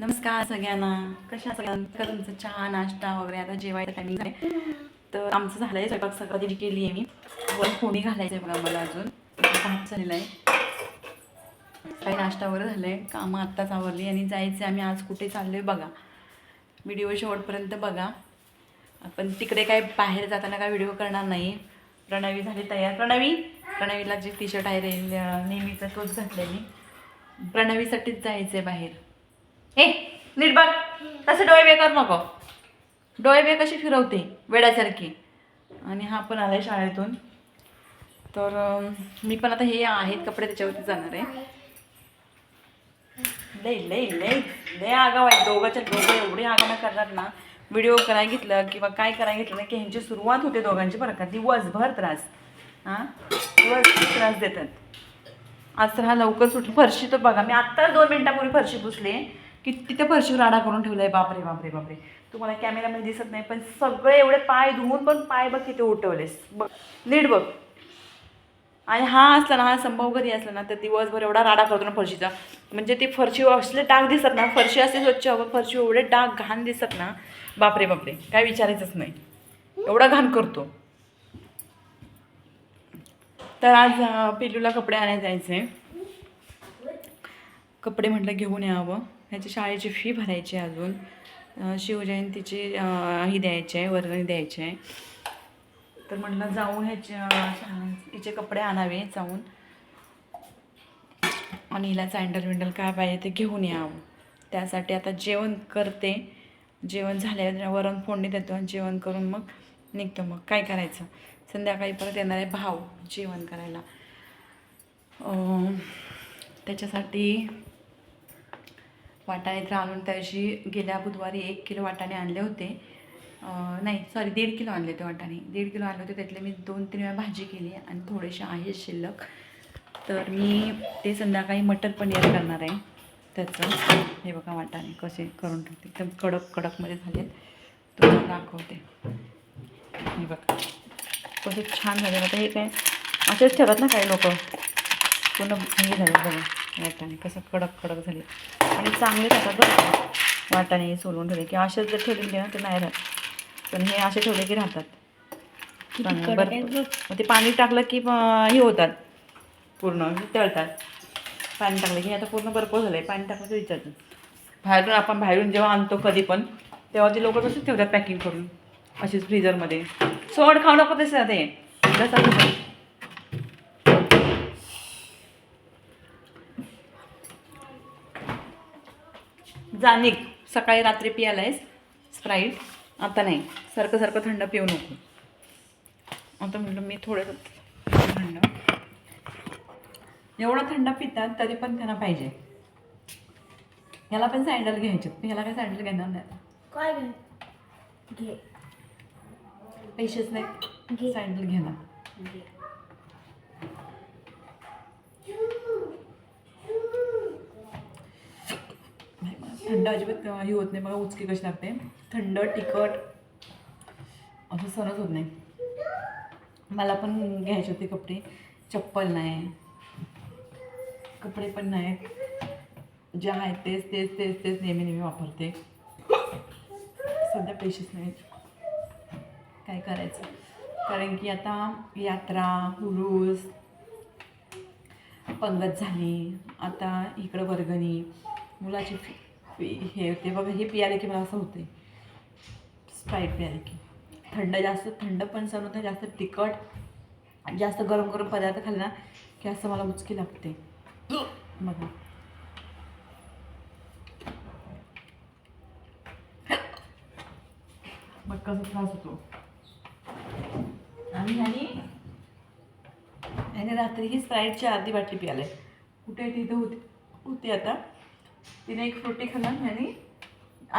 नमस्कार सगळ्यांना. कशा सगळ्यांना तुमचं चहा नाश्ता वगैरे आता जेवायचं टायमिंग आहे. तर आमचं झालं आहे स्वयंपाक सगळं दिली केली आहे मी. वर फोडी घालायचं आहे बघा मला अजून. भात झालेला आहे काही नाश्ता वगैरे झालं आहे कामं आत्ताच आवरली आणि जायचं आम्ही. आज कुठे चाललो आहे बघा. व्हिडिओ शेवटपर्यंत बघा. आपण तिकडे काय बाहेर जाताना काय व्हिडिओ करणार नाही. प्रणवी झाली तयार. प्रणवी? प्रणवीला जे टी शर्ट आहे नेहमीचा तोच घातलेली प्रणवीसाठीच जायचं आहे बाहेर. हे नीट बघ. तसं डोळे बे कर नको. डोळे बे कशी फिरवते वेड्यासारखी. आणि हा पण आलाय शाळेतून. तर मी पण आता हे आहेत कपडे त्याच्यावरती जाणार आहे. लई लई लई लई आगाव आहेत. दोघांच्या दोघं एवढी आगाव करतात ना. व्हिडिओ करायला घेतलं किंवा काय करायला घेतलं ना की ह्यांची सुरुवात होते दोघांची बरं का. दिवसभर त्रास. हां? दिवसभर त्रास देतात. आज तर हा लवकर सुटली फरशी तर बघा मी आत्ताच दोन मिनिटापूर्वी फरशी आहे की तिथे फरशीवर राडा करून ठेवला आहे बापरे बापरे बापरे. तुम्हाला कॅमेरामध्ये दिसत नाही पण सगळे एवढे पाय धुवून पण पाय बघ किती उठवलेस. बघ नीट बघ. आणि हा असला ना हा संभव घरी असला ना तर दिवसभर एवढा राडा करतो ना फरशीचा. म्हणजे ती फरशी असले डाग दिसत ना फरशी असते स्वच्छ हवं फरशी एवढे डाग घाण दिसत ना बापरे बापरे काय विचारायचंच नाही. एवढा घाण करतो. तर आज पिलूला पिल्लूला कपडे आणायला जायचे कपडे म्हटलं घेऊन यावं. ह्याची शाळेची फी भरायची आहे अजून. शिवजयंतीची ही द्यायची आहे वर्गणी द्यायची आहे. तर म्हटलं जाऊन ह्याच्या हिचे कपडे आणावे जाऊन. आणि हिला सँडल विंडल काय पाहिजे ते घेऊन यावं. त्यासाठी आता जेवण करते. जेवण झाल्यावर वरण फोडणी देतो आणि जेवण करून मग निघतो. मग काय करायचं? संध्याकाळी परत येणार आहे भाव जेवण करायला. त्याच्यासाठी वाटाणे तर आणून त्याशी गेल्या बुधवारी एक किलो वाटाणे आणले होते. नाही सॉरी दीड किलो आणले होते वाटाणे. दीड किलो आणले होते त्यातले मी दोन तीन वेळा भाजी केली आणि थोडेसे आहेत शिल्लक. तर मी ते संध्याकाळी मटर पनीर करणार आहे. त्याचं. हे बघा वाटाणे कसे करून ठेवते. एकदम कडक कडकमध्ये झालेत. तुम्हाला दाखवते. हे बघा. कसे छान झाले आता हे काय असेच ठेवतात ना काही लोक. पूर्ण हे झालं बघा वाटाणे. कसं कडक कडक झाले आणि चांगले राहतात बरं का. वाटाणे सोलून ठेवले. की असेच जर ठेवले ना ते नाही राहत. पण हे असे ठेवले की राहतात. बरं. मग ते पाणी टाकलं की हे होतात. पूर्ण तळतात. पाणी टाकलं की आता पूर्ण बर्फ झालं आहे पाणी टाकलं की विचारतात. बाहेरून आपण बाहेरून जेव्हा आणतो कधी पण तेव्हा ते लोक तसंच ठेवतात पॅकिंग करून. अशीच फ्रीजरमध्ये. सोड खाऊ नको तसं ते जाणिक सकाळी रात्री पियाला आहेस स्प्राईट आता नाही. सारखं सारखं थंड पिऊ नको. आता म्हटलं मी थोडं थंड. एवढं थंड पितात तरी पण त्यांना पाहिजे. याला पण सँडल घ्यायचे. पण याला काय सँडल घेणार नाही. काय घे? पैसेच नाही. सँडल घेणार घे नाही, मला थंड अजिबात हे होत नाही. बघा उचकी कशी लागते. थंड तिखट असं सणच होत नाही. मला पण घ्यायचे होते कपडे. चप्पल नाही. कपडे पण नाहीत जे आहेत तेच तेच तेच तेच नेहमी नेहमी वापरते. सध्या पैसेच नाहीत काय करायचं? कारण की आता यात्रा हुरूस पंगत झाली. आता इकडं वर्गणी. मुलाची फी हे ते बघा हे पियाले की मला असं होते स्प्राईट पियाले की. थंड जास्त थंड पण सण होतं जास्त तिखट जास्त गरम गरम पदार्थ खाल्ले ना की असं मला उचकी लागते. बघा. मग कसा त्रास होतो. आणि आणि याने रात्री ही स्प्राईटची अर्धी बाटली पियाले. कुठे तिथं होती होती आता. तिने एक फ्रुटी खाल्ला आणि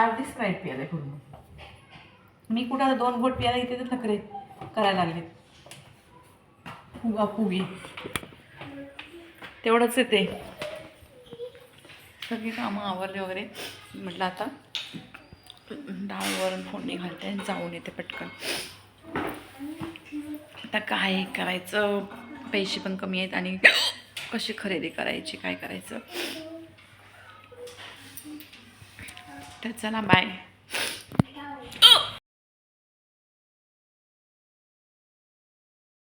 अर्धी स्प्राईट प्यायला पूर्ण. मी कुठं आता दोन बोट प्यायला इथे तर नखरे करायला लागले फुगा फुगी. तेवढंच येते सगळी कामं आवरले वगैरे. म्हटलं आता डाळवरून वरण फोडणी घालते आणि जाऊन येते पटकन. आता काय करायचं? पैसे पण कमी आहेत आणि कशी खरेदी करायची काय करायचं? तर चला बाय